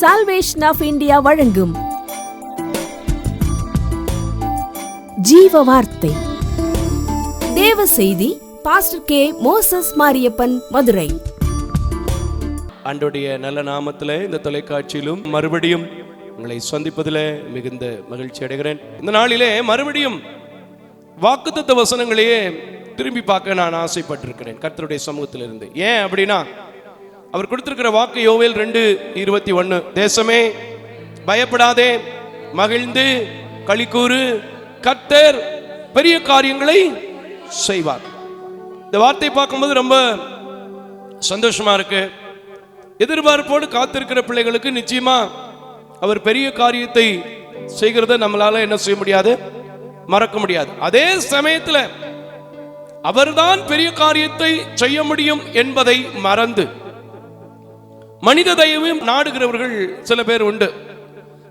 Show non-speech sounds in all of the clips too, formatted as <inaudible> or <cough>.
Salvation of India வழங்கும். ஜீவ வார்த்தை தேவ செய்தி pastor K Moses Mariappan Madurai. ஆண்டோடைய நல்ல நாமத்தில் இந்த தொலைக்காட்சியிலும் மறுபடியும் உங்களை சந்திப்பதில் மிகுந்த மகிழ்ச்சி அடைகிறேன். இந்த நாளிலே மறுபடியும் வாக்குத்த வசனங்களையே திரும்பி பார்க்க நான் ஆசைப்பட்டிருக்கிறேன். கர்த்தருடைய சமூகத்திலிருந்து. ஏன் அப்படின்னா அவர் கொடுத்திருக்கிற வாக்கு யோவேல் ரெண்டு இருபத்தி ஒன்று தேசமே பயப்படாதே மகிழ்ந்து களிக்கூறு கத்தர் பெரிய காரியங்களை செய்வார். இந்த வார்த்தை பார்க்கும்போது ரொம்ப சந்தோஷமா இருக்கு. எதிர்பார்ப்போடு காத்திருக்கிற பிள்ளைகளுக்கு நிச்சயமா அவர் பெரிய காரியத்தை செய்கிறத நம்மளால என்ன செய்ய முடியாது? மறக்க முடியாது. அதே சமயத்தில் அவர்தான் பெரிய காரியத்தை செய்ய முடியும் என்பதை மறந்து மனித தயவையும் நாடுகிறவர்கள் சில பேர் உண்டு.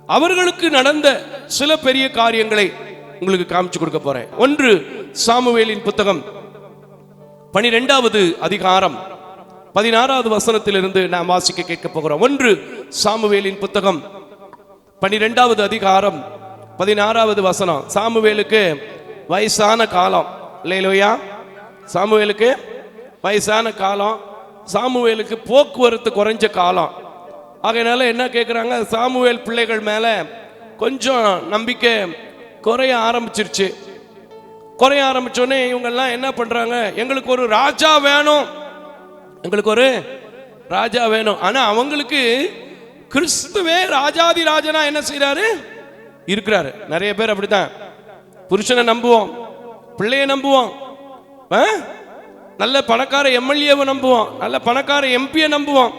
அவர்களுக்கு நடந்த சில பெரிய காரியங்களை உங்களுக்கு காமிச்சு கொடுக்க போறேன். ஒன்று சாமுவேலின் புத்தகம். பனிரெண்டாவது அதிகாரம். பதினாறாவது வசனத்திலிருந்து நாம் வாசிக்க கேட்க போகிறோம். ஒன்று சாமுவேலின் புத்தகம். பனிரெண்டாவது அதிகாரம். பதினாறாவது வசனம். சாமுவேலுக்கு வயசான காலம். இல்லையிலோயா சாமுவேலுக்கு வயசான காலம். சாமுவேலுக்கு போக்குவரத்து குறைஞ்ச காலம். ஆகையினால என்ன கேட்குறாங்க சாமுவேல் பிள்ளைகள் மேலே கொஞ்சம் நம்பிக்கை குறைய ஆரம்பிச்சிருச்சு. குறைய ஆரம்பிச்சோடனே இவங்கெல்லாம் என்ன பண்ணுறாங்க எங்களுக்கு ஒரு ராஜா வேணும். எங்களுக்கு ஒரு ராஜா வேணும். ஆனால் அவங்களுக்கு கிறிஸ்துவே ராஜாதி ராஜனா என்ன செய்கிறாரு இருக்கிறாரு. நிறைய பேர் அப்படித்தான். புருஷனை நம்புவோம். பிள்ளைய நம்புவோம். ஆ? நல்ல பணக்கார எம்எல்ஏவை நம்புவோம் நல்ல பணக்கார எம்பியை நம்புவோம்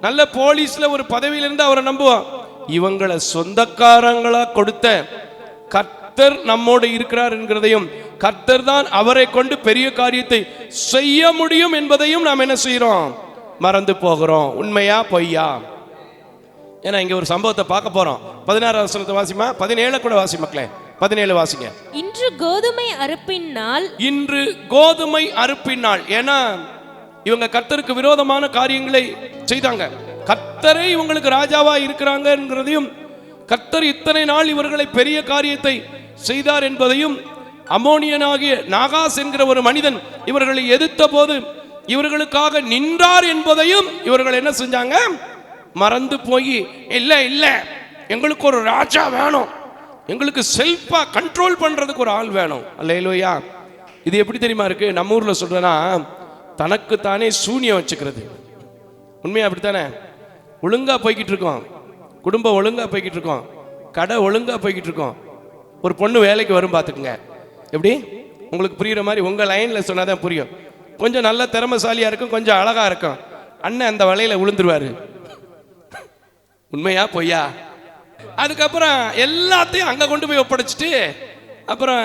நல்ல போலீஸில் ஒரு பதவியிலிருந்து அவரை நம்புவோம் இவங்களை சொந்தக்காரங்களா கொடுத்த கர்த்தர் நம்மோடு இருக்கிறார் என்கிறதையும் கர்த்தர் தான் அவரை கொண்டு பெரிய காரியத்தை செய்ய முடியும் என்பதையும் நாம் என்ன செய்கிறோம் மறந்து போகிறோம். உண்மையா பொய்யா? ஏன்னா இங்கே ஒரு சம்பவத்தை பார்க்க போகிறோம் பதினாறாம் வசனத்தை வாசிமா? பதினேழு கூட வாசி மக்களே. பதினேழு வாசிங்க. இன்று கோதுமை அறுப்பின் நாள். இன்று கோதுமை அறுப்பின் நாள். ஏன்னா இவங்க கர்த்தருக்கு விரோதமான காரியங்களை செய்தாங்க. கர்த்தரே இவங்களுக்கு ராஜாவா இருக்கிறாங்கங்கிறதையும் கர்த்தர் இத்தனை நாள் இவர்களை பெரிய காரியத்தை செய்தார் என்பதையும் அமோனியனாகிய நாகாஸ் என்கிற ஒரு மனிதன் இவர்களை எதிர்த்த போது இவர்களுக்காக நின்றார் என்பதையும் இவர்கள் என்ன செஞ்சாங்க? மறந்து போய் இல்ல இல்ல எங்களுக்கு ஒரு ராஜா வேணும். எங்களுக்கு செல்ஃபாக கண்ட்ரோல் பண்ணுறதுக்கு ஒரு ஆள் வேணும். அல்லையிலோயா இது எப்படி தெரியுமா இருக்கு? நம்ம ஊரில் சொல்கிறேன்னா தனக்கு தானே சூனியம் வச்சுக்கிறது. உண்மையாக அப்படித்தானே? ஒழுங்கா போய்கிட்டு இருக்கோம். குடும்பம் ஒழுங்காக போய்கிட்டு இருக்கோம். கடை ஒழுங்காக போய்கிட்டு இருக்கோம். ஒரு பொண்ணு வேலைக்கு வரும் பார்த்துக்குங்க. எப்படி? உங்களுக்கு புரியுற மாதிரி உங்கள் லைனில் சொன்னால் தான் புரியும். கொஞ்சம் நல்ல திறமசாலியாக இருக்கும் கொஞ்சம் அழகாக இருக்கும். அண்ணன் அந்த வலையில் விழுந்துருவாரு உண்மையா பொய்யா? அதுக்கப்புறம் எல்லாத்தையும் அங்க கொண்டு போய் ஒப்படைச்சிட்டு அப்புறம்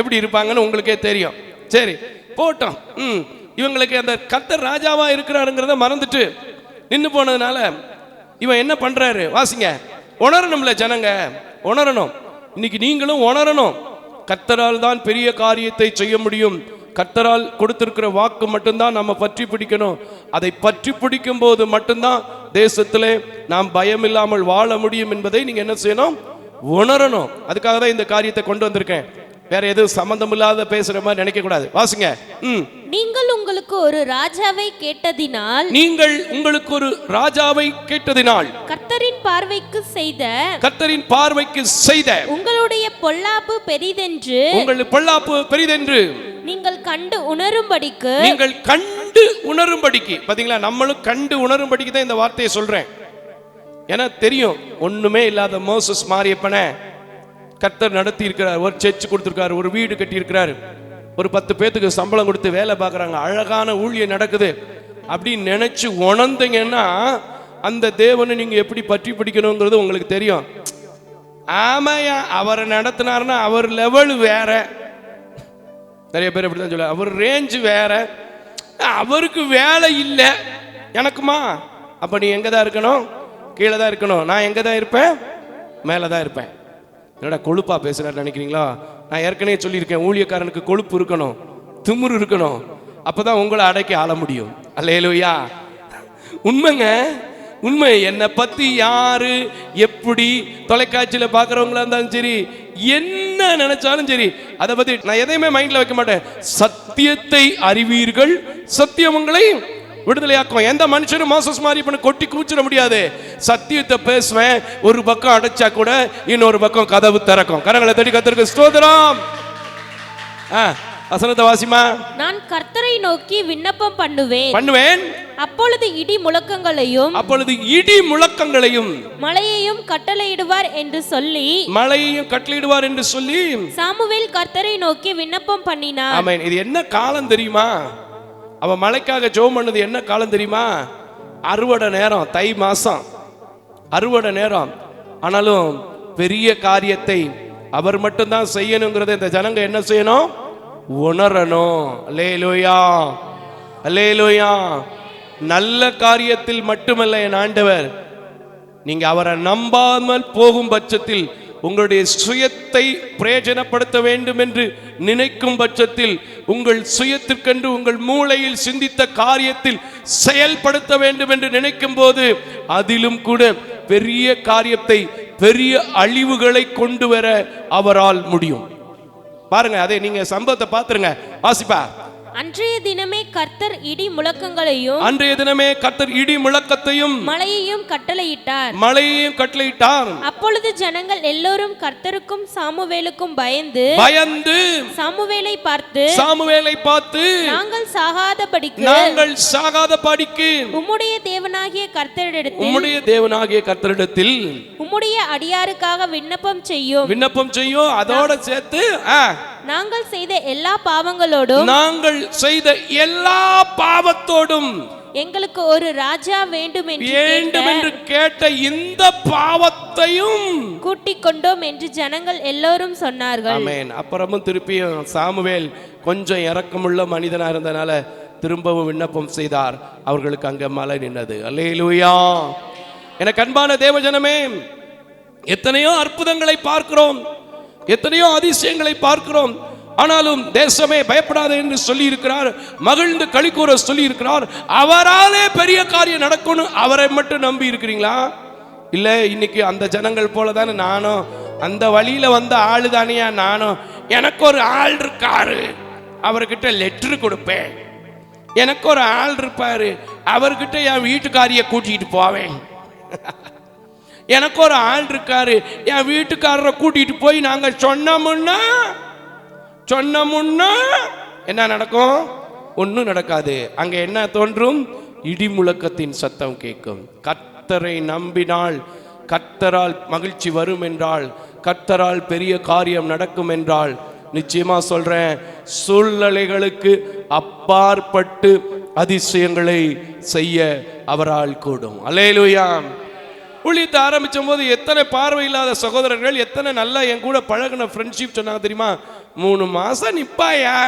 எப்படி இருப்பாங்கன்னு உங்களுக்கே தெரியும். சரி போட்டோம். ம் இவங்களுக்கு அந்த கத்தர் ராஜாவா இருக்கிறாருங்கிறத மறந்துட்டு நின்று போனதுனால இவன் என்ன பண்றாரு? வாசிங்க. உணரணும்ல ஜனங்க உணரணும். இன்னைக்கு நீங்களும் உணரணும். கத்தரால் தான் பெரிய காரியத்தை செய்ய முடியும். கத்தரால் கொடுத்திருக்கிற வாக்கு மட்டும்தான் நம்ம பற்றி பிடிக்கணும். அதை பற்றி பிடிக்கும் போது மட்டும்தான் தேசத்திலே நாம் பயம் இல்லாமல் வாழ முடியும் என்பதை நீங்க என்ன செய்யணும்? உணரணும். அதுக்காக தான் இந்த காரியத்தை கொண்டு வந்திருக்கேன். வேற எதுவும் சம்பந்தம் இல்லாத பேசுற மாதிரி நினைக்க கூடாது. வாசிங்க. நீங்கள் உங்களுக்கு ஒரு ராஜாவை கேட்டதினால் நீங்கள் உங்களுக்கு ஒரு ராஜாவை கேட்டதினால் கர்த்தரின் பார்வைக்கு செய்த கர்த்தரின் பார்வைக்கு செய்த உங்களுடைய பொல்லாப்பு பெரிதென்று உங்கள் பொல்லாப்பு பெரிதென்று நீங்கள் கண்டு உணரும்படிக்கு நீங்கள் கண்டு கண்டு உணரும்படிக்கு. பாத்தீங்களா? நம்மளும் கண்டு உணரும்படிக்கு தான் இந்த வார்த்தையை சொல்றேன். ஏன்னா தெரியும் ஒண்ணுமே இல்லாத மோசஸ் மாறியப்பன கத்தர் நடத்தி இருக்கிறார் ஒரு சர்ச் கொடுத்துருக்காரு ஒரு வீடு கட்டி இருக்கிறாரு ஒரு பத்து பேத்துக்கு சம்பளம் கொடுத்து வேலை பார்க்குறாங்க அழகான ஊழியம் நடக்குது அப்படின்னு நினைச்சு உணர்ந்தீங்கன்னா அந்த தேவனை நீங்க எப்படி பற்றி பிடிக்கணுங்கிறது உங்களுக்கு தெரியும். ஆமாயா அவரை நடத்தினாருன்னா அவர் லெவல் வேற. நிறைய பேர் அப்படி தான் சொல்ல அவர் ரேஞ்சு வேற. அவருக்கு வேலை இல்லை. எனக்குமா? அப்போ நீ எங்கே தான் இருக்கணும்? கீழே தான் இருக்கணும். நான் எங்கே தான் இருப்பேன்? மேலே தான் இருப்பேன். என்னடா கொழுப்பா பேசுகிறாரு நினைக்கிறீங்களா? நான் ஏற்கனவே சொல்லியிருக்கேன் ஊழியக்காரனுக்கு கொழுப்பு இருக்கணும் திமுரு இருக்கணும். அப்போ தான் உங்களை அடக்கி ஆள முடியும். அல்லேலூயா. உண்மைங்க. உண்மை என்னை பத்தி யாரு எப்படி தொலைக்காட்சியில பார்க்குறவங்களா இருந்தாலும் சரி என்ன நினைச்சாலும் சரி அதை பத்தி நான் எதையுமே மைண்ட்ல வைக்க மாட்டேன். சத்தியத்தை அறிவீர்கள் சத்தியம் உங்களை விடுதலையாக்கும். எந்த மனுஷனும் மோசஸ் மாதிரி பண்ண கொட்டி கூச்சிட முடியாது. சத்தியத்தை பேசுவேன் ஒரு பக்கம் அடைச்சா கூட இன்னொரு பக்கம் கதவு திறக்கும். கரங்களை தடி கத்திருக்கு ஸ்தோதரம் ஆ. வசனத்தை வாசிமா நான் கர்த்தரை நோக்கி விண்ணப்பம் பண்ணுவேன். பண்ணுவேன். அப்பொழுது இடி முழக்கங்களையும் அப்பொழுது இடி முழக்கங்களையும் மழையையும் கட்டளையிடுவார் என்று சொல்லி மழையையும் கட்டளையிடுவார் என்று சொல்லி சாமுவேல் கர்த்தரை நோக்கி விண்ணப்பம் பண்ணினார். ஆமென். இது என்ன காலம் தெரியுமா? அவன் மழைக்காக ஜெபம் பண்ணது என்ன காலம் தெரியுமா? அறுவடை நேரம் தை மாசம். அறுவடை நேரம். ஆனாலும் பெரிய காரியத்தை அவர் மட்டும்தான் செய்யணுங்கிறத இந்த ஜனங்க என்ன செய்யணும்? உணரணும். அல்லேலூயா. அல்லேலூயா. நல்ல காரியத்தில் மட்டுமல்ல என் ஆண்டவர். நீங்க அவரை நம்பாமல் போகும் பட்சத்தில் உங்களுடைய சுயத்தை பிரயோஜனப்படுத்த வேண்டும் என்று நினைக்கும் பட்சத்தில் உங்கள் சுயத்திற்கென்று உங்கள் மூளையில் சிந்தித்த காரியத்தில் செயல்படுத்த வேண்டும் என்று நினைக்கும் போது அதிலும் கூட பெரிய காரியத்தை பெரிய அழிவுகளை கொண்டு வர அவரால் முடியும். பாருங்க அதே நீங்க சம்பவத்தை பாத்துருங்க வாசிப்பா. அன்றைய தினமே கர்த்தர் இடி முழக்கங்களையும் அன்றைய தினமே கர்த்தர் இடி முழக்கத்தையும் மழையையும் கட்டளையிட்டார். மழையையும் கட்டளையிட்டார். அப்பொழுது ஜனங்கள் எல்லோரும் கர்த்தருக்கும் சாமுவேலுக்கும் பயந்து பயந்து சாமுவேலை பார்த்து சாமுவேலை பார்த்து நாங்கள் சாகாதபடிக்கு நாங்கள் சாகாத பாடிக்கு உம்முடைய தேவனாகிய கர்த்தரிடத்தில் உம்முடைய தேவனாகிய கர்த்தரிடத்தில் உம்முடைய அடியாருக்காக விண்ணப்பம் செய்யும். விண்ணப்பம் செய்யும். அதோட சேர்த்து ஆ, நாங்கள் செய்த எல்லா பாவங்களோடும் நாங்கள் செய்த எல்லா பாவத்தோடும் எங்களுக்கு ஒரு ராஜா வேண்டும் என்று வேண்டும் என்று கேட்ட இந்த பாவத்தையும் கூட்டிக் கொண்டோம் என்று ஜனங்கள் எல்லோரும் சொன்னார்கள். ஆமென். அப்புறமும் திருப்பியும் சாமுவேல் கொஞ்சம் இரக்கமுள்ள மனிதனா இருந்தனால திரும்பவும் விண்ணப்பம் செய்தார். அவர்களுக்கு அங்க மழை நின்னது. அல்லேலூயா. எனக்கு அன்பான தேவஜனமே எத்தனையோ அற்புதங்களை பார்க்கிறோம். எத்தனையோ அதிசயங்களை பார்க்கிறோம். ஆனாலும் தேசமே பயப்படாதே என்று சொல்லி இருக்கிறார் மகிழ்ந்து களிக்கூற சொல்லி இருக்கிறார் அவராலே பெரிய காரியம் நடக்கணும் அவரை மட்டும் நம்பி இருக்கிறீங்களா? இல்ல இன்னைக்கு அந்த ஜனங்கள் போல தானே நானும். அந்த வழியில வந்த ஆளு தானியா நானும். எனக்கு ஒரு ஆள் இருக்காரு. அவர்கிட்ட லெட்டர் கொடுப்பேன். எனக்கு ஒரு ஆள் இருப்பாரு. அவர்கிட்ட என் வீட்டுக்காரிய கூட்டிட்டு போவேன். <laughs> எனக்கு ஒரு ஆள் இருக்காரு. என் வீட்டுக்காரரை கூட்டிட்டு போய் நாங்க சொன்னோம்னா சொன்னோம்னா என்ன நடக்கும்? ஒன்றும் நடக்காது. அங்க என்ன தோன்றும்? இடி முழக்கத்தின் சத்தம் கேட்கும். கத்தரை நம்பினால் கத்தரால் மகிழ்ச்சி வரும் என்றால் கத்தரால் பெரிய காரியம் நடக்கும் என்றால் நிச்சயமா சொல்றேன் சூழ்நிலைகளுக்கு அப்பாற்பட்டு அதிசயங்களை செய்ய அவரால் கூடும். அலேலுயா ஊழியத்தை ஆரம்பிச்ச போது எத்தனை பார்வை இல்லாத சகோதரர்கள் எத்தனை நல்லா என் கூட பழகின ஃப்ரெண்ட்ஷிப் சொன்னாங்க தெரியுமா? மூணு மாதம் நிற்பாயா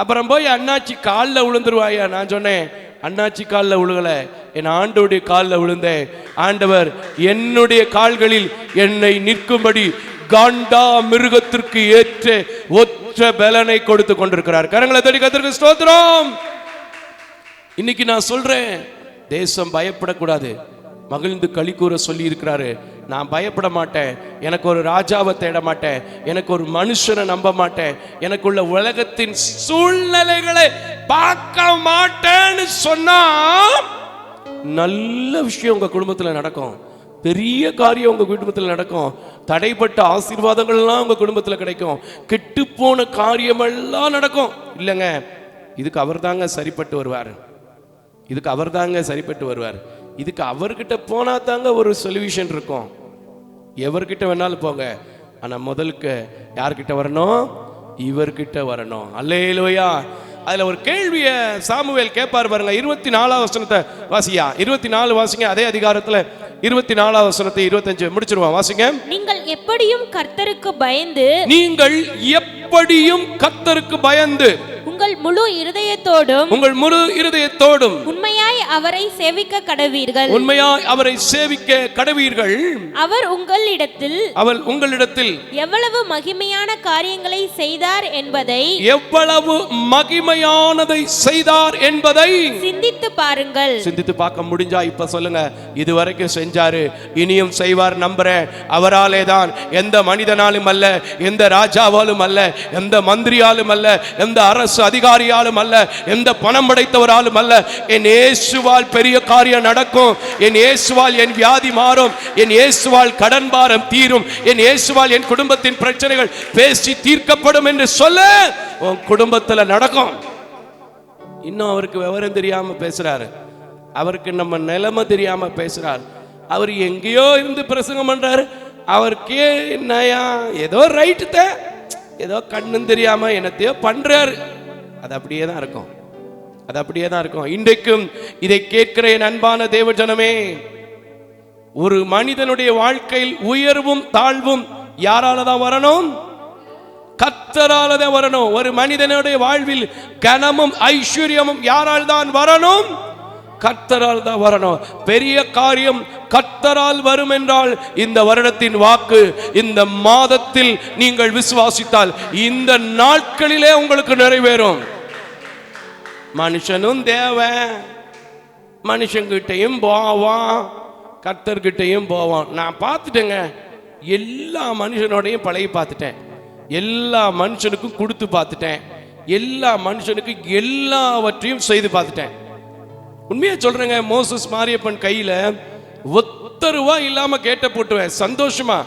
அப்புறம் போய் அண்ணாச்சி காலில் விழுந்துருவாயா? நான் சொன்னேன் அண்ணாச்சி காலில் விழுகலை. என் ஆண்டோடைய காலில் விழுந்தேன். ஆண்டவர் என்னுடைய கால்களில் என்னை நிற்கும்படி காண்டா மிருகத்திற்கு ஏற்ற ஒற்ற பலனை கொடுத்து கொண்டிருக்கிறார். கரங்களை தடி கத்திற்கு ஸ்தோத்திரம். இன்னைக்கு நான் சொல்றேன் தேசம் பயப்படக்கூடாது. மகிழ்ந்து களி கூற சொல்லி இருக்கிறாரு நான் பயப்பட மாட்டேன். எனக்கு ஒரு ராஜாவை தேட மாட்டேன். எனக்கு ஒரு மனுஷனை நம்ப மாட்டேன். எனக்குள்ள உலகத்தின் சூழ்நிலைகளை பார்க்க மாட்டேன்னு சொன்னா நல்ல விஷயம் உங்க குடும்பத்துல நடக்கும். பெரிய காரியம் உங்க குடும்பத்தில் நடக்கும். தடைப்பட்ட ஆசீர்வாதங்கள்லாம் உங்க குடும்பத்தில் கிடைக்கும். கெட்டுப்போன காரியமெல்லாம் நடக்கும். இல்லைங்க. இதுக்கு அவர் தாங்க சரிப்பட்டு வருவார். இதுக்கு அவர் தாங்க சரிப்பட்டு வருவார். இதுக்கு அவர்கிட்ட போனா தாங்க ஒரு சொல்யூஷன் இருக்கும். எவர்கிட்ட வேணாலும் போங்க. ஆனா முதலுக்கு யார்கிட்ட வரணும்? இவர்கிட்ட வரணும். அல்லேலூயா. அதுல ஒரு கேள்விய சாமுவேல் கேட்பார் பாருங்க. இருபத்தி நாலாவது வசனத்தை வாசியா? இருபத்தி நாலு வாசிங்க அதே அதிகாரத்துல. இருபத்தி நாலாவது வசனத்தை இருபத்தஞ்சு முடிச்சிருவோம். வாசிங்க. நீங்கள் எப்படியும் கர்த்தருக்கு பயந்து நீங்கள் எப்படியும் கத்தருக்கு பயந்து உங்கள் முழு இருதயத்தோடும் உங்கள் முழு இருதயத்தோடும் உண்மையாய் அவரை சேவிக்க கடவீர்கள். உண்மையாய் அவரை சேவிக்க கடவீர்கள். அவர் உங்களிடத்தில் அவள் உங்களிடத்தில் எவ்வளவு மகிமையான காரியங்களை செய்தார் என்பதை எவ்வளவு மகிமையானதை செய்தார் என்பதை சிந்தித்து பாருங்கள். சிந்தித்து பார்க்க முடிஞ்சா இப்ப சொல்லுங்க. இதுவரைக்கும் செஞ்சாரு. இனியும் செய்வார் நம்புறேன். அவராலே தான் எந்த மனிதனாலும் அல்ல எந்த ராஜாவாலும் அல்ல எந்த மந்திரியாலும் அல்ல எந்த அரசு அதிகாரியாலும் அல்ல எந்த பணம் படைத்தவராலும் அல்ல. என் இயேசுவால் பெரிய காரியம் நடக்கும். என் இயேசுவால் என் வியாதி மாறும். என் இயேசுவால் கடன் பாரம் தீரும். என் இயேசுவால் என் குடும்பத்தின் பிரச்சனைகள் பேசி தீர்க்கப்படும் என்று சொல்ல உன் குடும்பத்துல நடக்கும். இன்னும் அவருக்கு விவரம் தெரியாம பேசுறாரு. அவருக்கு நம்ம நிலைமை தெரியாம பேசுறாரு. அவர் எங்கேயோ இருந்து பிரசங்கம் பண்றாரு. அவருக்கே என்னயா ஏதோ ரைட்டு தான் ஏதோ கண்ணும் தெரியாம என்னத்தையோ பண்றாரு. அது அப்படியே தான் இருக்கும். அது அப்படியே தான் இருக்கும். இன்றைக்கும் இதை கேட்கிற என் அன்பான தேவஜனமே ஒரு மனிதனுடைய வாழ்க்கையில் உயர்வும் தாழ்வும் யாரால தான் வரணும்? கத்தரால தான் வரணும். ஒரு மனிதனுடைய வாழ்வில் கனமும் ஐஸ்வர்யமும் யாரால் தான் வரணும்? கர்த்தரால் தான் வரணும். பெரிய காரியம் கர்த்தரால் வரும் என்றால் இந்த வருடத்தின் வாக்கு இந்த மாதத்தில் நீங்கள் விசுவாசித்தால் இந்த நாட்களிலே உங்களுக்கு நிறைவேறும். மனுஷனும் தேவன். மனுஷங்கிட்டையும் போவான். கர்த்தர்கிட்டையும் போவான். நான் பார்த்துட்டேங்க. எல்லா மனுஷனோடையும் பழகி பார்த்துட்டேன். எல்லா மனுஷனுக்கும் கொடுத்து பார்த்துட்டேன். எல்லா மனுஷனுக்கும் எல்லாவற்றையும் செய்து பார்த்துட்டேன். உண்மையா சொல்றேங்க மோசஸ் மாரியப்பன் கையில ஒத்த ரூபா இல்லாம கேட்ட போட்டுவேன் சந்தோஷமா.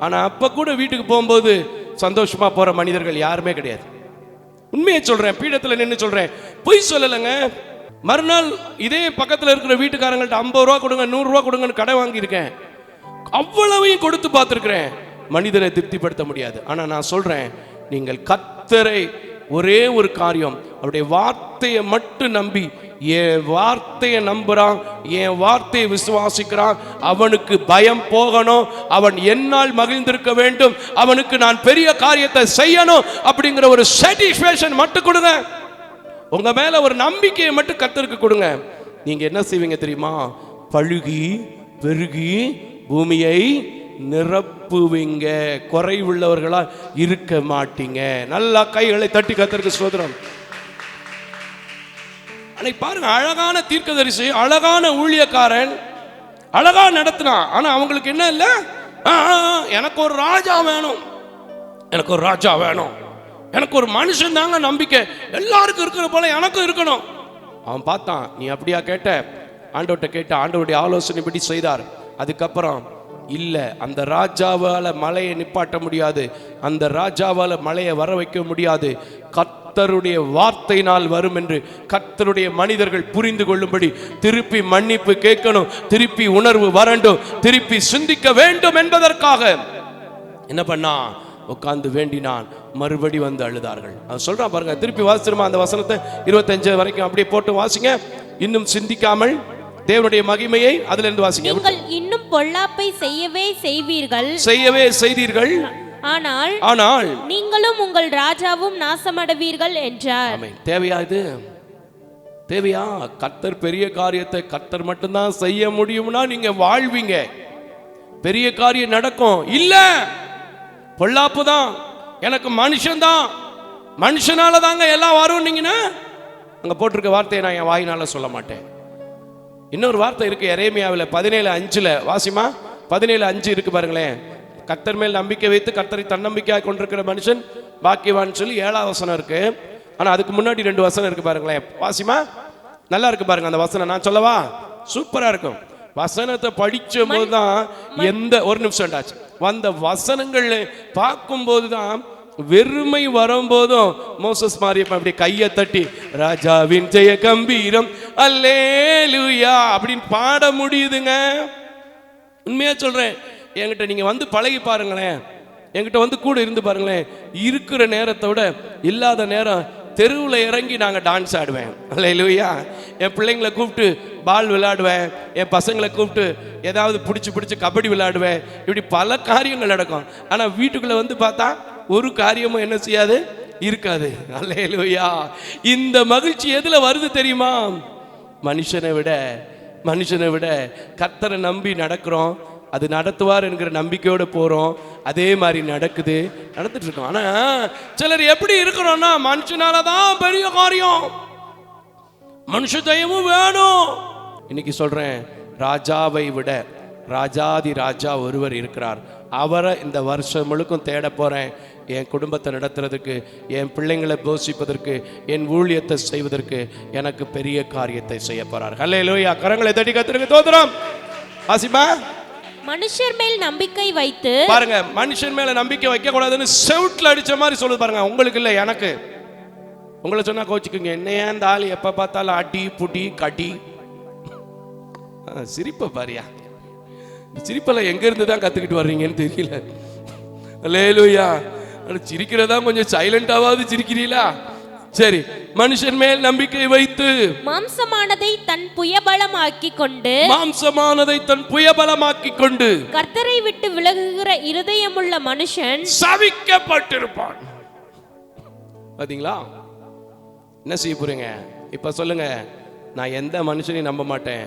ஆனா அப்ப கூட வீட்டுக்கு போகும்போது சந்தோஷமா போற மனிதர்கள் யாருமே கிடையாது. உண்மையை சொல்றேன் பீடத்துல நின்று சொல்றேன். பொய் சொல்லலைங்க. மறுநாள் இதே பக்கத்துல இருக்கிற வீட்டுக்காரங்கள்ட்ட ஐம்பது ரூபா கொடுங்க நூறு ரூபா கொடுங்கன்னு கடை வாங்கியிருக்கேன். அவ்வளவையும் கொடுத்து பார்த்துருக்கிறேன். மனிதரை திருப்திப்படுத்த முடியாது. ஆனா நான் சொல்றேன் நீங்கள் கத்தரை ஒரே ஒரு காரியம். அவருடைய வார்த்தையை மட்டும் நம்பி என் வார்த்தையை நம்புறான் என் வார்த்தையை விசுவாசிக்கிறான் அவனுக்கு பயம் போகணும் அவன் என்னால் மகிழ்ந்திருக்க வேண்டும் அவனுக்கு நான் பெரிய காரியத்தை செய்யணும் அப்படிங்கிற ஒரு சாட்டிஸ்ஃபேக்ஷன் மட்டும் கொடுங்க. உங்க மேல ஒரு நம்பிக்கையை மட்டும் கத்திருக்கு கொடுங்க. நீங்க என்ன செய்வீங்க தெரியுமா? பழுகி பெருகி பூமியை நிரப்புவீங்க. குறைவுள்ளவர்களா இருக்க மாட்டீங்க. நல்லா கைகளை தட்டி கத்தருக்கு சோதரம் அன்னைக்கு பாருங்க அழகான தீர்க்கதரிசி அழகான ஊழியக்காரன் அழகா நடத்தினான். ஆனா அவங்களுக்கு என்ன இல்லை? எனக்கு ஒரு ராஜா வேணும். எனக்கு ஒரு ராஜா வேணும். எனக்கு ஒரு மனுஷன் தாங்க நம்பிக்கை. எல்லாருக்கும் இருக்கிற போல எனக்கும் இருக்கணும். அவன் பார்த்தான் நீ அப்படியா கேட்ட? ஆண்டவர்கிட்ட கேட்ட ஆண்டவருடைய ஆலோசனைப்படி செய்தார். அதுக்கப்புறம் இல்ல. அந்த ராஜாவால மலையை நிப்பாட்ட முடியாது. அந்த ராஜாவால மலையை வர வைக்க முடியாது. கர்த்தருடைய வார்த்தையினால் வரும் என்று கர்த்தருடைய மனிதர்கள் புரிந்து கொள்ளும்படி திருப்பி மன்னிப்பு கேட்கணும். திருப்பி உணர்வு வரண்டும். திருப்பி சிந்திக்க வேண்டும் என்பதற்காக. என்ன பண்ணா? உட்கார்ந்து வேண்டினான். மறுபடி வந்து அழுதார்கள். அதை சொல்றான் பாருங்க திருப்பி வாசிச்சிருமா அந்த வசனத்தை? இருபத்தஞ்சு வரைக்கும் அப்படியே போட்டு வாசிங்க. இன்னும் சிந்திக்காமல் தேவனுடைய மகிமையை அதுல இருந்து வாசிங்க இன்னும் பொல்லாப்பை செய்யவே செய்வீர்கள். செய்யவே செய்தீர்கள். ஆனால் ஆனால் நீங்களும் உங்கள் ராஜாவும் நாசமடைவீர்கள் என்றார். தேவையா இது? தேவையா? கர்த்தர் பெரிய காரியத்தை கர்த்தர் மட்டும்தான் செய்ய முடியும்னா நீங்க வாழ்வீங்க. பெரிய காரியம் நடக்கும். இல்ல! பொல்லாப்பு தான். எனக்கு மனுஷன் தான். மனுஷனால தாங்க எல்லாம் வரும் நீங்கன்னா அங்க போட்டிருக்க வார்த்தையை நான் என் வாயினால சொல்ல மாட்டேன். இன்னொரு வார்த்தை இருக்கு எரேமியாவில் பதினேழு அஞ்சுல. வாசிமா பதினேழு அஞ்சு இருக்கு பாருங்களேன். கர்த்தர் மேல் நம்பிக்கை வைத்து கர்த்தரை தன்னம்பிக்கையாக கொண்டிருக்கிற மனுஷன் பாக்கியவான் சொல்லி ஏழாம் வசனம் இருக்கு. ஆனா அதுக்கு முன்னாடி ரெண்டு வசனம் இருக்கு பாருங்களேன். வாசிமா நல்லா இருக்கு பாருங்க அந்த வசனம். நான் சொல்லவா? சூப்பரா இருக்கும். வசனத்தை படிச்ச போது தான் எந்த ஒரு நிமிஷம் டாச்சு வந்த வசனங்கள் பார்க்கும்போது தான் வெறுமை வரும்போதும் மோசஸ் மாரியப்பன் அப்படி கையை தட்டி ராஜாவின் ஜெய கம்பீரம் அல்லேலுயா அப்படின்னு பாட முடியுதுங்க. உண்மையா சொல்றேன். என்கிட்ட நீங்க வந்து பழகி பாருங்களேன். என்கிட்ட வந்து கூட இருந்து பாருங்களேன். இருக்கிற நேரத்தை விட இல்லாத நேரம் தெருவில் இறங்கி நாங்கள் டான்ஸ் ஆடுவேன். அல்லையா என் பிள்ளைங்களை கூப்பிட்டு பால் விளையாடுவேன். என் பசங்களை கூப்பிட்டு ஏதாவது பிடிச்சி பிடிச்சி கபடி விளையாடுவேன். இப்படி பல காரியங்கள் நடக்கும். ஆனால் வீட்டுக்குள்ளே வந்து பார்த்தா ஒரு காரியமும் என்ன செய்யாது? இருக்காது. அல்லையா இந்த மகிழ்ச்சி எதுல வருது தெரியுமா? மனுஷனை விட மனுஷனை விட கர்த்தரை நம்பி நடக்கிறோம். அது நடத்துவார் என்கிற நம்பிக்கையோட போறோம். அதே மாதிரி நடக்குது. நடந்துட்டு இருக்கோம். ஆனா சிலர் எப்படி இருக்கிறோம்னா மனுஷனால தான் பெரிய காரியம். மனுஷ தயமும் வேணும். இன்னைக்கு சொல்றேன் ராஜாவை விட ராஜாதி ராஜா ஒருவர் இருக்கிறார். அவரை இந்த வருஷம் முழுக்கும் தேட போறேன். என் குடும்பத்தை நடத்துறதுக்கு என் பிள்ளைங்களை போஷிப்பதற்கு என் ஊழியத்தை செய்வதற்கு எனக்கு பெரிய காரியத்தை செய்ய போறார். ஹலே லோயா கரங்களை தட்டி கத்திருக்கு தோத்துறோம் ஆசிமா மனுஷர் மேல் நம்பிக்கை வைத்து பாருங்க மனுஷன் மேல நம்பிக்கை வைக்க கூடாதுன்னு செவுட்ல அடிச்ச மாதிரி சொல்லுது பாருங்க. உங்களுக்கு இல்ல எனக்கு. உங்களை சொன்னா கோச்சிக்குங்க. என்னையா இந்த ஆள் எப்ப பார்த்தாலும் அடி புடி கடி. சிரிப்பை பாரியா. சிரிப்பெல்லாம் எங்க இருந்து தான் கத்துக்கிட்டு வர்றீங்கன்னு தெரியல. லேலுயா சிரிக்கிறதா கொஞ்சம் சைலண்டாவது சிரிக்கிறீங்களா சரி மனுஷன் மேல் நம்பிக்கை வைத்து. மாம்சமானதை தன் புயபலமாக்கி கொண்டு. மாம்சமானதை தன் புயபலமாக்கி கொண்டு. கர்த்தரை விட்டு விலகுகிற இருதயமுள்ள மனுஷன். சவிக்கப்பட்டிருப்பான். பாத்தீங்களா? என்ன செய்ய போறீங்க? இப்ப சொல்லுங்க. நான் எந்த மனுஷனையும் நம்ப மாட்டேன்.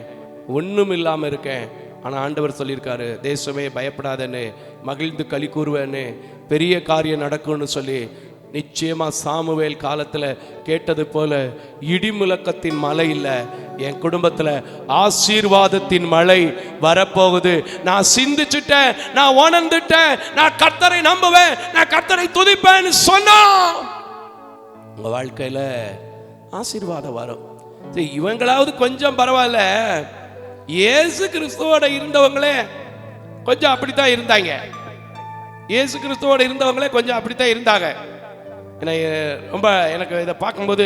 ஒண்ணும் இல்லாம இருக்கேன். ஆனா ஆண்டவர் சொல்லியிருக்காரு தேசமே பயப்படாதன்னு மகிழ்ந்து களி கூறுவேன்னு பெரிய காரியம் நடக்கும்னு சொல்லி நிச்சயமா சாமுவேல் காலத்துல கேட்டது போல இடிமுழக்கத்தின் மழை இல்ல என் குடும்பத்துல ஆசீர்வாதத்தின் மழை வரப்போகுது. நான் சிந்திச்சுட்டேன் நான் உணர்ந்துட்டேன் நான் கர்த்தரை நம்புவேன் நான் கர்த்தரை துதிப்பேன்னு சொன்னா உங்க வாழ்க்கையில ஆசீர்வாதம் வரும். சரி இவங்களாவது கொஞ்சம் பரவாயில்ல. இயேசு கிறிஸ்துவோட இருந்தவங்களே கொஞ்சம் அப்படித்தான் இருந்தாங்க. இயேசு கிறிஸ்துவோட இருந்தவங்களே கொஞ்சம் அப்படித்தான் இருந்தாங்க. ஏன்னா ரொம்ப எனக்கு இதை பார்க்கும்போது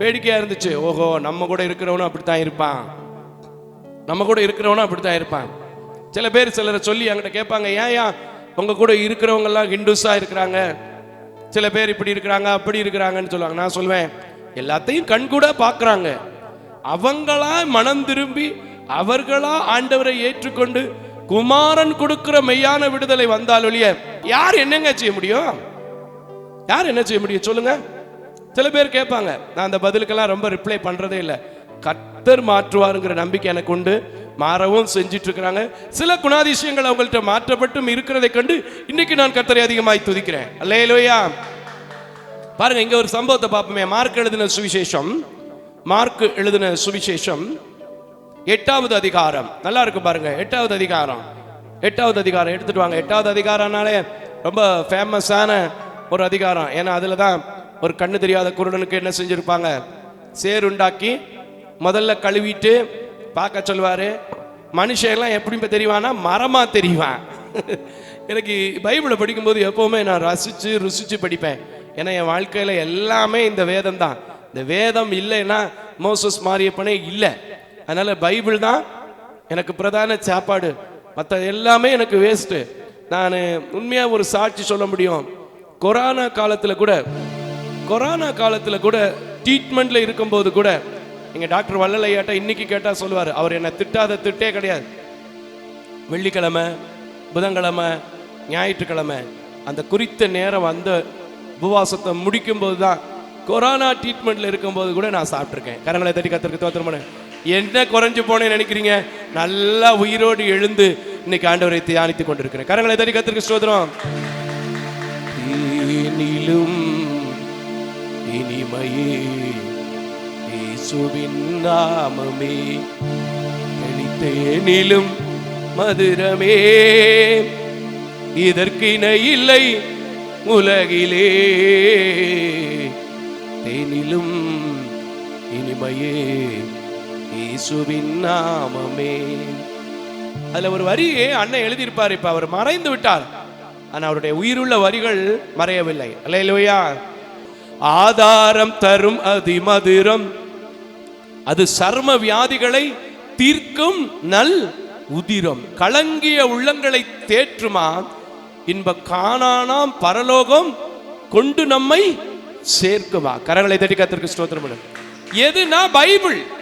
வேடிக்கையா இருந்துச்சு. ஓஹோ நம்ம கூட இருக்கிறவனும் அப்படித்தான் இருப்பான். நம்ம கூட இருக்கிறவனும் அப்படித்தான் இருப்பான். சில பேர் சிலரை சொல்லி என்கிட்ட கேட்பாங்க ஏன் ஏன் உங்க கூட இருக்கிறவங்கெல்லாம் ஹிந்துஸா இருக்கிறாங்க? சில பேர் இப்படி இருக்கிறாங்க அப்படி இருக்கிறாங்கன்னு சொல்லுவாங்க. நான் சொல்லுவேன் எல்லாத்தையும் கண்கூட பார்க்குறாங்க. அவங்களா மனம் திரும்பி அவர்களா ஆண்டவரை ஏற்றுக்கொண்டு குமாரன் கொடுக்கிற மெய்யான விடுதலை வந்தால் ஒழிய யார் என்னங்க செய்ய முடியும்? யார் என்ன செய்ய முடியும் சொல்லுங்க. சில பேர் கேட்பாங்க நான் அந்த பதிலுக்கெல்லாம் ரொம்ப ரிப்ளை பண்றதே இல்லை. கத்தர் மாற்றுவாருங்கிற நம்பிக்கை எனக்கு உண்டு. மாறவும் செஞ்சிட்டு இருக்கிறாங்க சில குணாதிசயங்கள் அவங்கள்ட்ட மாற்றப்பட்டும் இருக்கிறதை கண்டு இன்னைக்கு நான் கர்த்தரை அதிகமாய் துதிக்கிறேன். அல்லேலூயா. பாருங்க இங்க ஒரு சம்பவத்தை பார்ப்போமே. மார்க் எழுதின சுவிசேஷம். மார்க் எழுதின சுவிசேஷம். எட்டாவது அதிகாரம். நல்லா இருக்கும் பாருங்க. எட்டாவது அதிகாரம். எட்டாவது அதிகாரம் எடுத்துட்டு வாங்க. எட்டாவது அதிகாரம்னாலே ரொம்ப ஃபேமஸான ஒரு அதிகாரம். ஏன்னா அதில் தான் ஒரு கண்ணு தெரியாத குருடனுக்கு என்ன செஞ்சுருப்பாங்க? சேருண்டாக்கி முதல்ல கழுவிட்டு பார்க்க சொல்வார் மனுஷெல்லாம் எப்படி இப்ப தெரிவானா மரமாக தெரிவான். எனக்கு பைபிளை படிக்கும்போது எப்போவுமே நான் ரசித்து ருசித்து படிப்பேன். ஏன்னா என் வாழ்க்கையில் எல்லாமே இந்த வேதம் தான் இந்த வேதம் இல்லைன்னா மோசஸ் மாரியப்பனே இல்லை. அதனால பைபிள் தான் எனக்கு பிரதான சாப்பாடு. மற்ற எல்லாமே எனக்கு வேஸ்ட்டு நான் உண்மையாக ஒரு சாட்சி சொல்ல முடியும். கொரோனா காலத்தில் கூட கொரோனா காலத்தில் கூட ட்ரீட்மெண்ட்டில் இருக்கும்போது கூட எங்கள் டாக்டர் வல்லலையாட்டா இன்னைக்கு கேட்டால் சொல்லுவார். அவர் என்னை திட்டாத திட்டே கிடையாது. வெள்ளிக்கிழமை புதன்கிழமை ஞாயிற்றுக்கிழமை அந்த குறித்த நேரம் அந்த உபவாசத்தை முடிக்கும்போது தான் கொரோனா ட்ரீட்மெண்ட்டில் இருக்கும்போது கூட நான் சாப்பிட்ருக்கேன் கரங்களை தட்டி கத்திருக்கு தோத்திரமான என்ன குறைஞ்சு போனேன்னு நினைக்கிறீங்க? நல்லா உயிரோடு எழுந்து இன்னைக்கு ஆண்டவரை தியானித்துக் கொண்டிருக்கிறேன். கரங்களை தடி கத்திருக்கு சோதரம் தேனிலும் இனிமையே இயேசுவின் நாமமே. தெளித்தேனிலும் மதுரமே. இதற்கு இணை இல்லை உலகிலே. தேனிலும் இனிமையே இயேசுவின் நாமமே. அதுல ஒரு வரி அண்ணன் எழுதியிருப்பார். இப்ப அவர் மறைந்து விட்டார். ஆனா அவருடைய உயிருள்ள வரிகள் மறையவில்லை. அல்லையா ஆதாரம் தரும் அதிமதுரம். அது சர்ம வியாதிகளை தீர்க்கும் நல் உதிரம். கலங்கிய உள்ளங்களை தேற்றுமா? இன்ப காணானாம் பரலோகம் கொண்டு நம்மை சேர்க்குமா? கரங்களை தட்டி கத்திற்கு ஸ்தோத்திரம் எதுனா பைபிள்.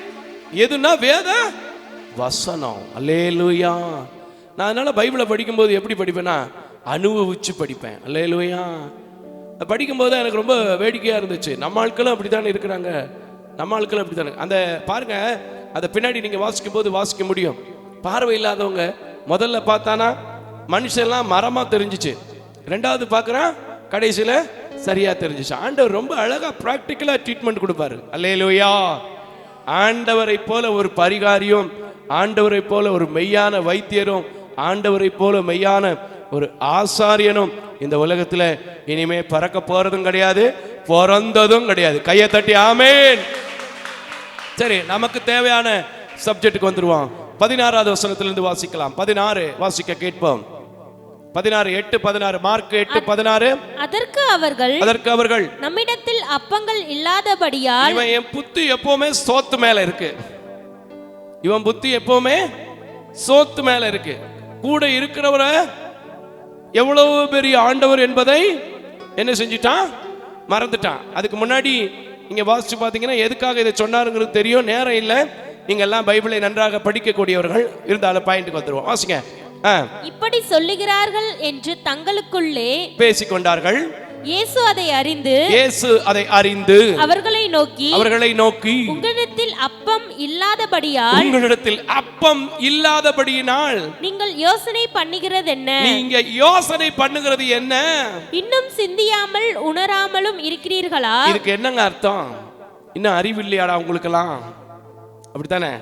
எதுனா வேத? வசனம். அல்லேலூயா. நான் அதனால பைபிளை படிக்கும்போது எப்படி படிப்பேன்னா அனுபவிச்சு படிப்பேன். அல்லேலூயா. படிக்கும்போது எனக்கு ரொம்ப வேடிக்கையாக இருந்துச்சு. நம்ம ஆட்களும் அப்படி தானே இருக்கிறாங்க? நம்ம ஆட்களும் அப்படி தானே அந்த பாருங்க அதை பின்னாடி நீங்கள் வாசிக்கும் போது வாசிக்க முடியும். பார்வை இல்லாதவங்க முதல்ல பார்த்தானா மனுஷெல்லாம் மரமாக தெரிஞ்சிச்சு. ரெண்டாவது பார்க்குறான் கடைசியில் சரியாக தெரிஞ்சிச்சு. ஆண்டவர் ரொம்ப அழகாக ப்ராக்டிக்கலாக ட்ரீட்மெண்ட் கொடுப்பாரு. அல்லையிலோயா ஆண்டவரை போல ஒரு பரிகாரியும் ஆண்டவரை போல ஒரு மெய்யான வைத்தியரும் ஆண்டவரை போல மெய்யான ஒரு ஆசாரியனும் இந்த உலகத்துல இனிமே பறக்க போறதும் கிடையாது பிறந்ததும் கிடையாது. கையை தட்டி ஆமேன். சரி நமக்கு தேவையான சப்ஜெக்டுக்கு வந்துருவோம். பதினாறாவது வசனத்திலிருந்து வாசிக்கலாம். பதினாறு வாசிக்க கேட்போம். பதினாறு எட்டு பதினாறு மார்க் எட்டு பதினாறு. அதற்கு அவர்கள் அதற்கு அவர்கள் நம்மிடத்தில் அப்பங்கள் இல்லாதபடியால் இவன் என் புத்தி எப்பவுமே சோத்து மேல இருக்கு. இவன் புத்தி எப்பவுமே சோத்து மேல இருக்கு. கூட இருக்கிறவரை எவ்வளவு பெரிய ஆண்டவர் என்பதை என்ன செஞ்சிட்டான்? மறந்துட்டான். அதுக்கு முன்னாடி நீங்க வாசிச்சு பார்த்தீங்கன்னா எதுக்காக இதை சொன்னாருங்கிறது தெரியும் நேரம் இல்லை. நீங்க எல்லாம் பைபிளை நன்றாக படிக்கக்கூடியவர்கள். இருந்தாலும் பாயிண்ட்டுக்கு வந்துருவோம். வாசிங்க. இப்படி சொல்லுகிறார்கள் என்று தங்களுக்குள்ளே பேசிக்கொண்டார்கள். இயேசு அதை அறிந்து இயேசு அதை அறிந்து அவர்களை நோக்கி அவர்களை நோக்கி உங்களிடத்தில் அப்பம் இல்லாதபடியால் உங்களிடத்தில் அப்பம் இல்லாதபடியினால் நீங்கள் யோசனை பண்ணுகிறது என்ன? நீங்க யோசனை பண்ணுகிறது என்ன? இன்னும் சிந்தியாமல் உணராமலும் இருக்கிறீர்களா? இதுக்கு என்னங்க அர்த்தம்? இன்னும் அறிவு இல்லையாடா உங்களுக்கெல்லாம்? அப்படித்தானே?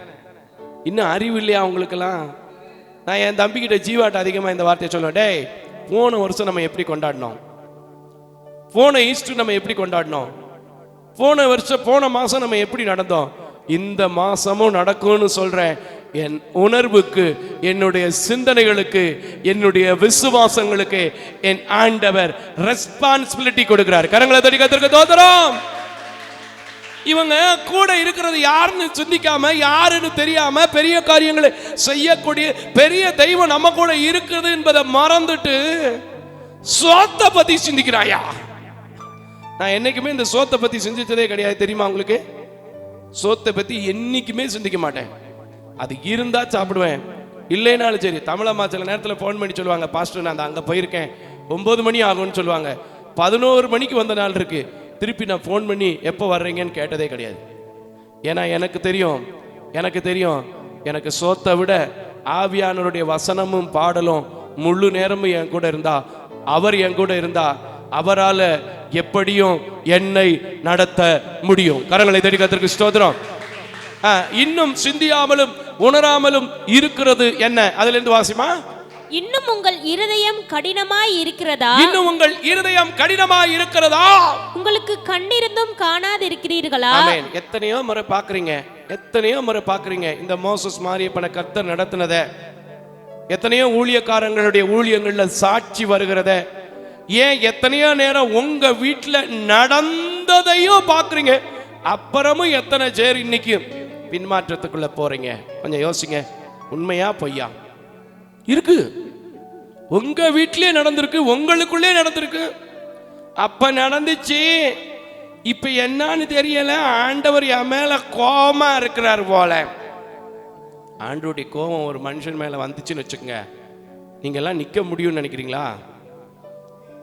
இன்னும் அறிவு இல்லையா உங்களுக்கெல்லாம்? நான் என் தம்பிக்கிட்ட ஜீவாட்ட அதிகமாக இந்த வார்த்தையை சொல்லுவேன். டேய் போன வருஷம் நம்ம எப்படி கொண்டாடினோம்? போன ஈஸ்டர் நம்ம எப்படி கொண்டாடினோம்? போன வருஷம் போன மாதம் நம்ம எப்படி நடந்தோம்? இந்த மாதமும் நடக்கும்னு சொல்கிறேன் என் உணர்வுக்கு என்னுடைய சிந்தனைகளுக்கு என்னுடைய விசுவாசங்களுக்கு என் ஆண்டவர் ரெஸ்பான்சிபிலிட்டி கொடுக்கிறார். கரங்களை தடிக்கிறதுக்கு கத்திருக்க தோதரம் இவங்க கூட இருக்கிறது யாருன்னு சிந்திக்காம யாருன்னு தெரியாம பெரிய காரியங்களை செய்யக்கூடிய பெரிய தெய்வம் நம்ம கூட இருக்குது என்பதை மறந்துட்டு சோத்தை பத்தி சிந்திக்கிறாயா? நான் என்னைக்குமே இந்த சோத்தை பத்தி சிந்திச்சதே கிடையாது தெரியுமா உங்களுக்கு? சோத்தை பத்தி என்னைக்குமே சிந்திக்க மாட்டேன். அது இருந்தா சாப்பிடுவேன். இல்லைனாலும் சரி தமிழம்மா சில நேரத்தில் ஃபோன் பண்ணி சொல்லுவாங்க பாஸ்டர் நான் அங்கே போயிருக்கேன். ஒன்பது மணி ஆகும்னு சொல்லுவாங்க. பதினோரு மணிக்கு வந்த நாள் இருக்கு. திருப்பி நான் ஃபோன் பண்ணி எப்போ வர்றீங்கன்னு கேட்டதே கிடையாது. ஏன்னா எனக்கு தெரியும் எனக்கு தெரியும் எனக்கு சோத்தை விட ஆவியானவருடைய வசனமும் பாடலும் முழு நேரமும் என் கூட இருந்தா அவர் என் கூட இருந்தா அவரால் எப்படியும் என்னை நடத்த முடியும். கரங்களை தேடி கத்திற்கு ஸ்தோத்திரம். ஆ, இன்னும் சிந்தியாமலும் உணராமலும் இருக்கிறது என்ன? அதுல இருந்து வாசிமா? இன்னும் உங்கள் இருதயம் கடினமாய் இருக்கிறதா? இன்னும் உங்கள் இருதயம் கடினமாய் இருக்கிறதா? உங்களுக்கு கண்ணிருந்தும் காணாதிருக்கிறீர்களா? ஆமென். எத்தனையோ முறை பாக்குறீங்க எத்தனையோ முறை பாக்குறீங்க இந்த மோசஸ் மாரியப்பனை கர்த்தர் நடத்தினத. எத்தனையோ ஊழியக்காரங்களுடைய ஊழியங்கள்ல சாட்சி வருகிறத. ஏன் எத்தனையோ நேரம் உங்க வீட்டுல நடந்ததையும் பாக்குறீங்க அப்புறமும் எத்தனை பேர் இன்னைக்கு பின்மாற்றத்துக்குள்ள போறீங்க. கொஞ்சம் யோசிங்க. உண்மையா பொய்யா? இருக்கு. உங்க வீட்டிலே நடந்திருக்கு உங்களுக்குள்ளே நடந்திருக்கு. அப்ப நடந்துச்சு. இப்ப என்னன்னு தெரியல. ஆண்டவர் என் மேல கோபமா இருக்கிறார் போல. ஆண்டவருடைய கோபம் ஒரு மனுஷன் மேல வந்துச்சுன்னு வச்சுக்கோங்க. நீங்க எல்லாம் நிக்க முடியும்னு நினைக்கிறீங்களா?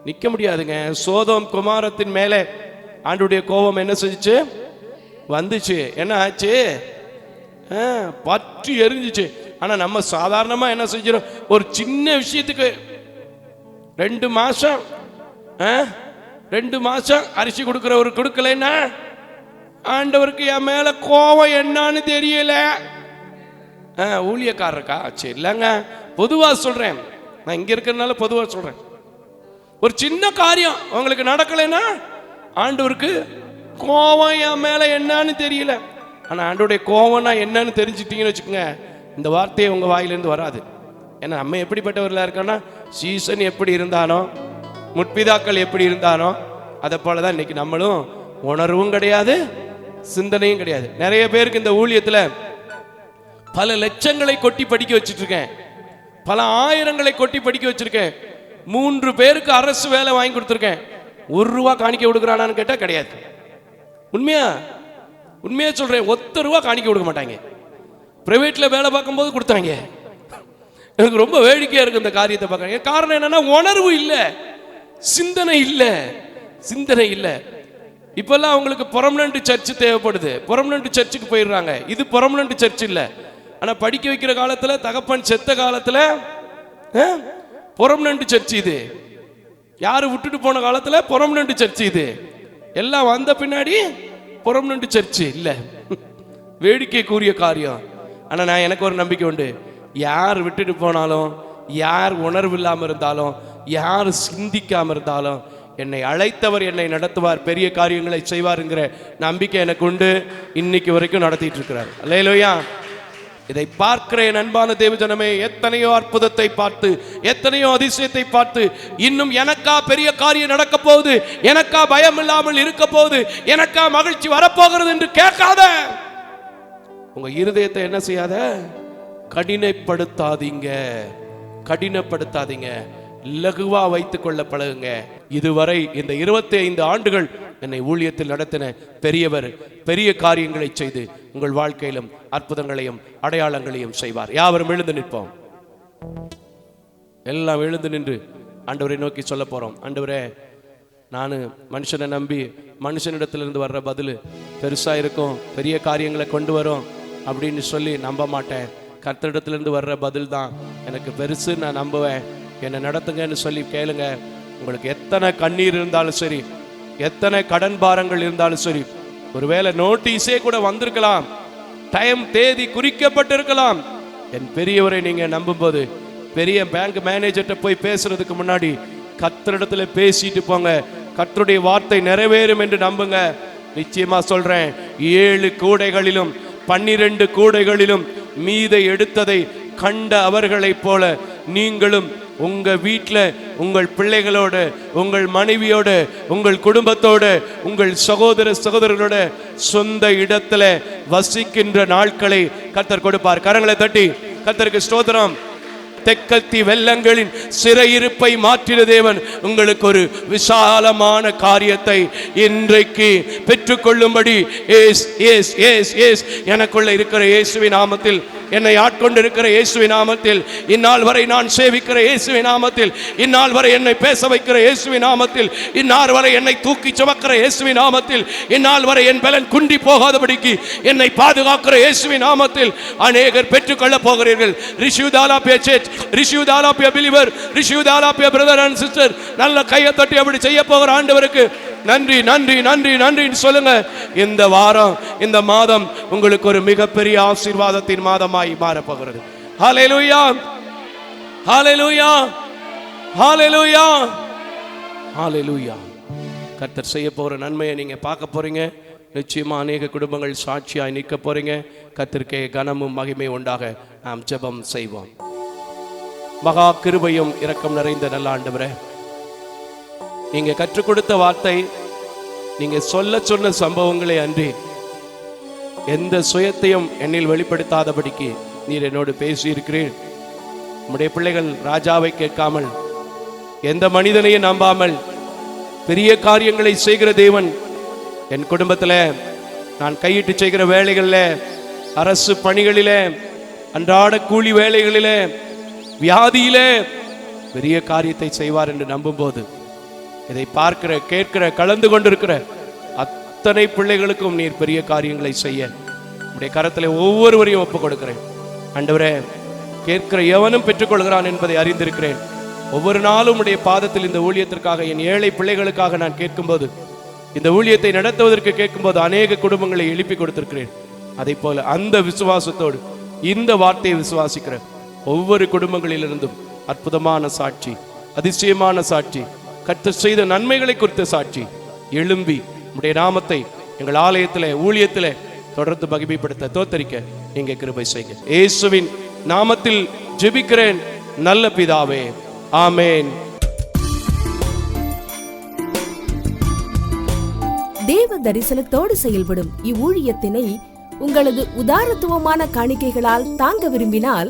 நிக்க முடியாதுங்க. சோதம் குமாரத்தின் மேலே ஆண்டுடைய கோபம் என்ன செஞ்சுச்சு வந்துச்சு. என்ன ஆச்சு? ஆ, பற்றி எரிஞ்சிச்சு. ஆனா நம்ம சாதாரணமா என்ன செஞ்சிடும் ஒரு சின்ன விஷயத்துக்கு ரெண்டு மாசம் ஆ, ரெண்டு மாசம் அரிசி கொடுக்குறவர் கொடுக்கலன்னா ஆண்டவருக்கு என் மேல கோவம் என்னன்னு தெரியல. ஆ, ஊழியக்காரருக்கா? சரி இல்லைங்க. பொதுவா சொல்றேன். நான் இங்க இருக்கிறதுனால பொதுவா சொல்றேன். ஒரு சின்ன காரியம் உங்களுக்கு நடக்கலைன்னா ஆண்டவருக்கு கோவம் என் மேல என்னன்னு தெரியல. ஆனா ஆண்டோடைய கோவம்னா என்னன்னு தெரிஞ்சுட்டீங்கன்னு வச்சுக்கோங்க. இந்த வார்த்தையே உங்கள் வாயிலிருந்து வராது. ஏன்னா நம்ம எப்படிப்பட்டவர்களாக இருக்கோன்னா சீசன் எப்படி இருந்தானோ முற்பிதாக்கள் எப்படி இருந்தானோ அதை போல தான் இன்னைக்கு நம்மளும் உணர்வும் கிடையாது சிந்தனையும் கிடையாது. நிறைய பேருக்கு இந்த ஊழியத்தில் பல லட்சங்களை கொட்டி படிக்க வச்சுட்ருக்கேன். பல ஆயிரங்களை கொட்டி படிக்க வச்சுருக்கேன். மூன்று பேருக்கு அரசு வேலை வாங்கி கொடுத்துருக்கேன். ஒரு ரூபா காணிக்க கொடுக்குறானான்னு கேட்டால் கிடையாது. உண்மையா? உண்மையாக சொல்கிறேன் ஒத்த ரூபா காணிக்க கொடுக்க மாட்டாங்க. ப்ரைவேட்டில் வேலை பார்க்கும்போது கொடுத்தாங்க. எனக்கு ரொம்ப வேடிக்கையாக இருக்கு இந்த காரியத்தை பார்க்குறாங்க காரணம் என்னன்னா உணர்வு இல்லை. சிந்தனை இல்லை. சிந்தனை இல்லை. இப்போல்லாம் அவங்களுக்கு பொரமனண்ட் சர்ச் தேவைப்படுது. பொரமனண்ட் சர்ச்சுக்கு போயிடுறாங்க. இது பொரமனண்ட் சர்ச் இல்லை. ஆனால் படிக்க வைக்கிற காலத்தில் தகப்பன் செத்த காலத்தில் பொரமனண்ட் சர்ச் இது. யாரு விட்டுட்டு போன காலத்தில் பொரமனண்ட் சர்ச் இது. எல்லாம் வந்த பின்னாடி பொரமனண்ட் சர்ச் இல்ல. வேடிக்கைக்குரிய காரியம். ஆனால் நான் எனக்கு ஒரு நம்பிக்கை உண்டு. யார் விட்டுட்டு போனாலும் யார் உணர்வு இல்லாமல் இருந்தாலும் யார் சிந்திக்காமல் இருந்தாலும் என்னை அழைத்தவர் என்னை நடத்துவார் பெரிய காரியங்களை செய்வாருங்கிற நம்பிக்கை எனக்கு உண்டு. இன்னைக்கு வரைக்கும் நடத்திட்டு இருக்கிறார். அல்லையிலோயா இதை பார்க்கிற என் அன்பான தேவஜனமே எத்தனையோ அற்புதத்தை பார்த்து எத்தனையோ அதிசயத்தை பார்த்து இன்னும் எனக்கா பெரிய காரியம் நடக்க போகுது எனக்கா பயம் இல்லாமல் இருக்க போகுது எனக்கா மகிழ்ச்சி வரப்போகிறது என்று கேட்காத. உங்க இருதயத்தை என்ன செய்யாத? கடினப்படுத்தாதீங்க. கடினப்படுத்தாதீங்க. லகுவா வைத்துக் கொள்ள பழகுங்க. இதுவரை இந்த இருபத்தி ஐந்து ஆண்டுகள் என்னை ஊழியத்தில் நடத்தின பெரியவர் பெரிய காரியங்களை செய்து உங்கள் வாழ்க்கையிலும் அற்புதங்களையும் அடையாளங்களையும் செய்வார். யாவரும் எழுந்து நிற்போம். எல்லாம் எழுந்து நின்று ஆண்டவரை நோக்கி சொல்ல போறோம். ஆண்டவரே நான் மனுஷனை நம்பி மனுஷனிடத்திலிருந்து வர்ற பதில் பெருசா இருக்கும். பெரிய காரியங்களை கொண்டு வரும். அப்படின்னு சொல்லி நம்ப மாட்டேன். கர்த்தரிடத்துலேருந்து வர்ற பதில் தான் எனக்கு பெருசு நான் நம்புவேன். என்னை நடத்துங்கன்னு சொல்லி கேளுங்க. உங்களுக்கு எத்தனை கண்ணீர் இருந்தாலும் சரி எத்தனை கடன் பாரங்கள் இருந்தாலும் சரி ஒருவேளை நோட்டீஸே கூட வந்திருக்கலாம். டைம் தேதி குறிக்கப்பட்டிருக்கலாம். என் பெரியவரை நீங்க நம்பும்போது பெரிய பேங்க் மேனேஜர்கிட்ட போய் பேசுறதுக்கு முன்னாடி கத்தரிடத்துல பேசிட்டு போங்க. கத்தருடைய வார்த்தை நிறைவேறும் என்று நம்புங்க. நிச்சயமா சொல்றேன் ஏழு கூடைகளிலும் பன்னிரண்டு கூடைகளிலும் மீதை எடுத்ததை கண்ட அவர்களைப் போல நீங்களும் உங்கள் வீட்டில் உங்கள் பிள்ளைகளோட உங்கள் மனைவியோட உங்கள் குடும்பத்தோட உங்கள் சகோதர சகோதரர்களோட சொந்த இடத்துல வசிக்கின்ற நாட்களை கத்தர் கொடுப்பார். கரங்களை தட்டி கத்தருக்கு ஸ்தோத்திரம். தெக்கத்தி வெள்ளங்களின் சிறையிருப்பை மாற்றின தேவன் உங்களுக்கு ஒரு விசாலமான காரியத்தை இன்றைக்கு பெற்றுக்கொள்ளும்படி ஏஸ் ஏஸ் ஏஸ் ஏஸ் எனக்குள்ள இருக்கிற இயேசுவி நாமத்தில் என்னை ஆட்கொண்டிருக்கிற இயேசுவின் நாமத்தில் இந்நாள் வரை நான் சேவிக்கிற இயேசுவின் நாமத்தில் இந்நாள் வரை என்னை பேச வைக்கிற இயேசுவின் நாமத்தில் இந்நாள் வரை என்னை தூக்கி சுமக்கிற இயேசுவின் நாமத்தில் இந்நாள் வரை என் பலன் குண்டி போகாதபடிக்கு என்னை பாதுகாக்கிற இயேசுவின் நாமத்தில் அநேகர் பெற்றுக்கொள்ள போகிறீர்கள். ரிஷிவ் பேச்சேட் ரிஷியூ ரிஷிவ் தாலாப்பிய பிலிவர் ரிஷியூ தாலாப்பிய பிரதர் அண்ட் சிஸ்டர் நல்ல கையை தட்டி அப்படி செய்ய போகிற ஆண்டவருக்கு நன்றி நன்றி நன்றி நன்றின்னு சொல்லுங்க. இந்த வாரம் இந்த மாதம் உங்களுக்கு ஒரு மிகப்பெரிய ஆசீர்வாதத்தின் மாதமாய் மாறப்போகிறது. ஹalleluya ஹalleluya ஹalleluya ஹalleluya கர்த்தர் செய்ய போற நன்மையை நீங்க பார்க்க போறீங்க. நிச்சயமா அநேக குடும்பங்கள் சாட்சியாய் நிற்க போறீங்க. கர்த்தருக்கே கனமும் மகிமை உண்டாக நாம் ஜெபம் செய்வோம். மகா கிருபையும் இரக்கம் நிறைந்த நல்ல ஆண்டவரே. நீங்க கற்றுக் கொடுத்த வார்த்தை நீங்க சொல்ல சொன்ன சம்பவங்களே அன்றி எந்த சுயத்தையும் என்னில் வெளிப்படுத்தாதபடிக்கு நீர் என்னோடு பேசி நம்முடைய பிள்ளைகள் ராஜாவை கேட்காமல் எந்த மனிதனையும் நம்பாமல் பெரிய காரியங்களை செய்கிற தேவன் என் குடும்பத்தில் நான் கையிட்டு செய்கிற வேலைகளில் அரசு பணிகளிலே அன்றாட கூலி வேலைகளிலே வியாதியிலே பெரிய காரியத்தை செய்வார் என்று நம்பும்போது இதை பார்க்கிற கேட்கிற கலந்து கொண்டிருக்கிற அத்தனை பிள்ளைகளுக்கும் நீர் பெரிய காரியங்களை செய்ய உடைய கரத்தில் ஒவ்வொருவரையும் ஒப்புக் கொடுக்கிறேன் அண்டவரே கேட்கிற எவனும் பெற்றுக்கொள்கிறான் என்பதை அறிந்திருக்கிறேன். ஒவ்வொரு நாளும் உடைய பாதத்தில் இந்த ஊழியத்திற்காக என் ஏழை பிள்ளைகளுக்காக நான் கேட்கும்போது இந்த ஊழியத்தை நடத்துவதற்கு கேட்கும்போது அநேக குடும்பங்களை எழுப்பி கொடுத்திருக்கிறேன். அதை போல அந்த விசுவாசத்தோடு இந்த வார்த்தையை விசுவாசிக்கிறேன். ஒவ்வொரு குடும்பங்களிலிருந்தும் அற்புதமான சாட்சி அதிசயமான சாட்சி கத்து செய்த நன்மைகளை குறித்த சாட்சி எழும்பி உடைய நாமத்தை எங்கள் ஆலயத்தில் ஊழியத்தில் தொடர்ந்து மகிமைப்படுத்த தோத்தரிக்க நீங்க கிருபை செய்க. இயேசுவின் நாமத்தில் ஜெபிக்கிறேன். நல்ல பிதாவே ஆமேன். தேவ தரிசனத்தோடு செயல்படும் இவ்வூழியத்தினை உங்களது உதாரத்துவமான காணிக்கைகளால் தாங்க விரும்பினால்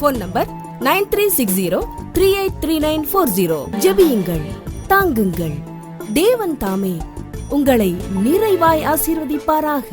Phone number nine three six zero three eight three nine four zero ஜெபியுங்கள் தாங்குங்கள். தேவன் தாமே உங்களை நிறைவாய் ஆசீர்வதிப்பாராக.